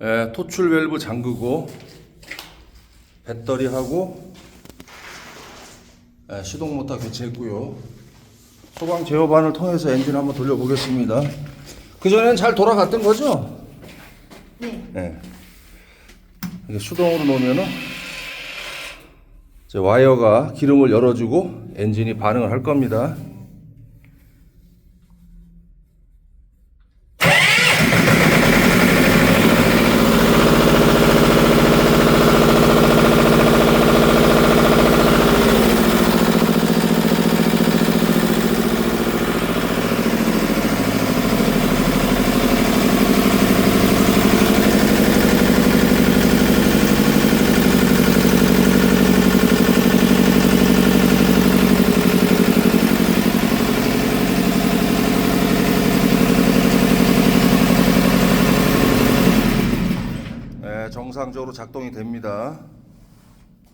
에, 토출 밸브 잠그고 배터리 하고 에, 시동 모터 교체했고요. 소방 제어반을 통해서 엔진 한번 돌려보겠습니다. 그 전에는 잘 돌아갔던 거죠? 네. 네. 이게 수동으로 놓으면은 이제 와이어가 기름을 열어주고 엔진이 반응을 할 겁니다. 정상적으로 작동이 됩니다.